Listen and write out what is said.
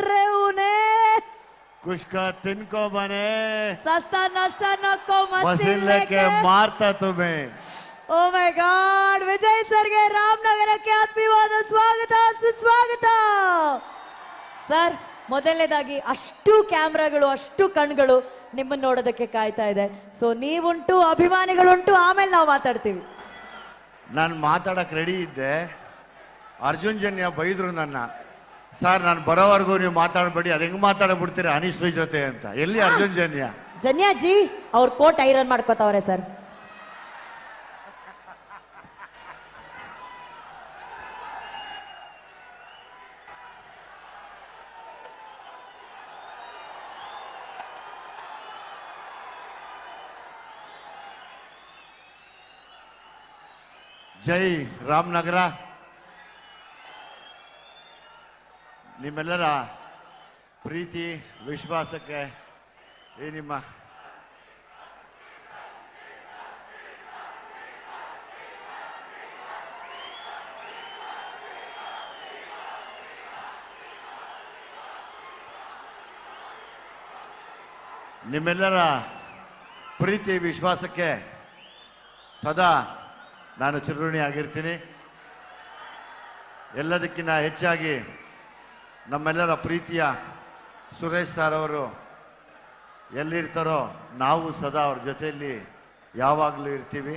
ರೇ ಉನೇ. ಕುಷ್ಕ ತಿನ್ಕೋ ಮನೆ. ಸಸ್ತಾ ನಷ್ಟ ನಕ್ಕೋ ಮಸಿನ್ ಮಸಿನ್ ಲೆಕ್ಕೆ ಮಾರ್ತಾ ತುಮೆ. ಓ ಮೈ ಗಾಡ್ ವಿಜಯ್ ಸರ್ಗೆ ರಾಮನಗರಕ್ಕೆ ಆತ್ಮೀಯವಾದ ಸ್ವಾಗತ ಸುಸ್ವಾಗತ. ಸರ್ ಮೊದಲನೇದಾಗಿ ಅಷ್ಟು ಕ್ಯಾಮ್ರಾಗಳು ಅಷ್ಟು ಕಣ್ಗಳು ನಿಮ್ಮನ್ನ ನೋಡೋದಕ್ಕೆ ಕಾಯ್ತಾ ಇದೆ. ಸೊ ನೀವುಂಟು ಅಭಿಮಾನಿಗಳುಂಟು ಆಮೇಲೆ ನಾವು ಮಾತಾಡ್ತೀವಿ. ನಾನು ಮಾತಾಡಕ್ಕೆ ರೆಡಿ ಇದ್ದೆ. ಅರ್ಜುನ್ ಜನ್ಯ ಬೈದ್ರು ನನ್ನ. ಸರ್ ನಾನು ಬರೋವರೆಗೂ ನೀವು ಮಾತಾಡಬೇಡಿ. ಅದು ಹೆಂಗ್ ಮಾತಾಡ್ಬಿಡ್ತೀರಿ ಅನಿಶ್ರೀ ಜೊತೆ ಅಂತ. ಎಲ್ಲಿ ಅರ್ಜುನ್ ಜನ್ಯ? ಜನ್ಯಾಜಿ ಅವ್ರ ಕೋಟ್ ಐರನ್ ಮಾಡ್ಕೋತಾವ್ರೆ ಸರ್. ಜೈ ರಾಮನಗರ. ನಿಮ್ಮೆಲ್ಲರ ಪ್ರೀತಿ ವಿಶ್ವಾಸಕ್ಕೆ ಈ ನಿಮ್ಮ ನಿಮ್ಮೆಲ್ಲರ ಪ್ರೀತಿ ವಿಶ್ವಾಸಕ್ಕೆ ಸದಾ ನಾನು ಚಿರುಣಿ ಆಗಿರ್ತೀನಿ ಎಲ್ಲದಕ್ಕಿಂತ ಹೆಚ್ಚಾಗಿ ನಮ್ಮೆಲ್ಲರ ಪ್ರೀತಿಯ ಸುರೇಶ್ ಸರ್ ಅವರು ಎಲ್ಲಿರ್ತಾರೋ ನಾವು ಸದಾ ಅವ್ರ ಜೊತೆಯಲ್ಲಿ ಯಾವಾಗಲೂ ಇರ್ತೀವಿ.